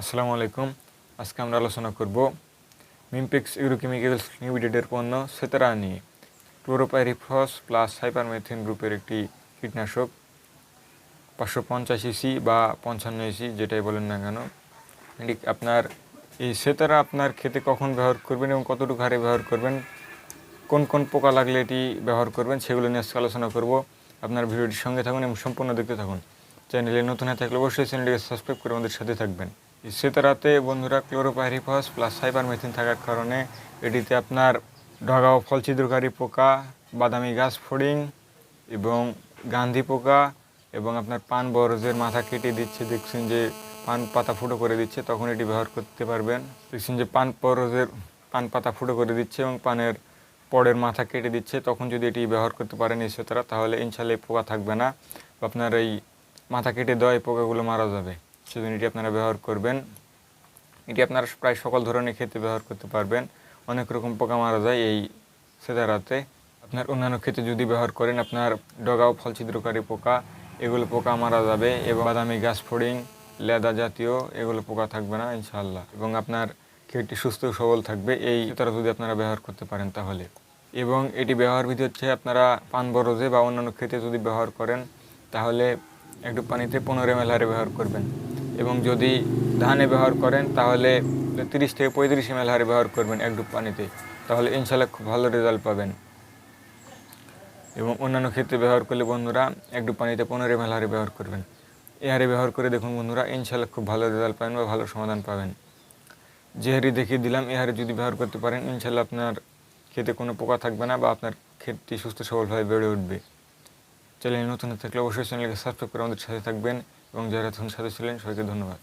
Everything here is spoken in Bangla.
আসসালামু আলাইকুম। আজকে আমরা আলোচনা করব মিমপিক্স ইউরোকেমিক্যালস লিমিটেডের পণ্য সেতারা নিয়ে। ক্লোরোপাইরিফস প্লাস হাইপারমেথিন গ্রুপের একটি কীটনাশক। পাঁচশো পঞ্চাশ ইসি বা পঞ্চান্ন ইসি যেটাই বলেন না কেন। আপনার, এই সেতারা আপনার খেতে কখন ব্যবহার করবেন এবং কতটুকু হারে ব্যবহার করবেন, কোন কোন পোকা লাগলে এটি ব্যবহার করবেন সেগুলো নিয়ে আজকে আলোচনা করব। আপনার ভিডিওটির সঙ্গে থাকুন এবং সম্পূর্ণ দেখতে থাকুন। চ্যানেলে নতুন হয়ে থাকলে অবশ্যই চ্যানেলটিকে সাবস্ক্রাইব করে আমাদের সাথে থাকবেন। সেতারাতে বন্ধুরা ক্লোরোপাইরিফস প্লাস সাইবারমেথিন থাকার কারণে এটিতে আপনার ডগা ও ফল ছিদ্রকারী পোকা, বাদামি গাছ ফড়িং এবং গান্ধী পোকা এবং আপনার পান বরজের মাথা কেটে দিচ্ছে। দেখছেন যে পান পাতা ফুটো করে দিচ্ছে, তখন এটি ব্যবহার করতে পারবেন। দেখছেন যে পান বরজের পান পাতা ফুটো করে দিচ্ছে এবং পানের পরের মাথা কেটে দিচ্ছে। তখন যদি এটি ব্যবহার করতে পারেন এই সেতারা তাহলে ইনশাল্লাহ পোকা থাকবে না। আপনার এই মাথা কেটে দেওয়া এই পোকাগুলো মারা যাবে। সেজন্য এটি আপনারা ব্যবহার করবেন এটি আপনারা প্রায় সকল ধরনের ক্ষেত্রে ব্যবহার করতে পারবেন। অনেক রকম পোকা মারা যায় এই সেতারাতে আপনার অন্যান্য ক্ষেত্রে যদি ব্যবহার করেন, আপনার ডগা ও ফল ছিদ্রকারী পোকা, এগুলো পোকা মারা যাবে এবং বাদামি গাছ ফড়িং, লেদা জাতীয়, এগুলো পোকা থাকবে না ইনশাল্লাহ এবং আপনার ক্ষেতটি সুস্থ সবল থাকবে, এই তারা যদি আপনারা ব্যবহার করতে পারেন তাহলে। এবং এটি ব্যবহার বিধি হচ্ছে আপনারা পান বরজে বা অন্যান্য ক্ষেত্রে যদি ব্যবহার করেন, তাহলে একটু পানিতে পনেরো এম হারে ব্যবহার করবেন। এবং যদি ধানে ব্যবহার করেন, তাহলে তিরিশ থেকে পঁয়ত্রিশ এম হারে ব্যবহার করবেন এক ডুব পানিতে। তাহলে ইনশাল্লাহ খুব ভালো রেজাল্ট পাবেন। এবং অন্যান্য ক্ষেত্রে ব্যবহার করলে বন্ধুরা এক ডুব পানিতে পনেরো এম হারে ব্যবহার করবেন। এ হারে ব্যবহার করে দেখুন বন্ধুরা ইনশাল্লাহ খুব ভালো রেজাল্ট পাবেন বা ভালো সমাধান পাবেন। যে হারে দেখিয়ে দিলাম, এ হারে যদি ব্যবহার করতে পারেন ইনশাল্লাহ আপনার খেতে কোনো পোকা থাকবে না বা আপনার ক্ষেতটি সুস্থ সবলভাবে বেড়ে উঠবে। চ্যানেলে নতুন থাকলে অবশ্যই চ্যানেলকে সাবস্ক্রাইব করে আমাদের সাথে থাকবেন। এবং যারা সাথে ছিলেন সবাইকে ধন্যবাদ।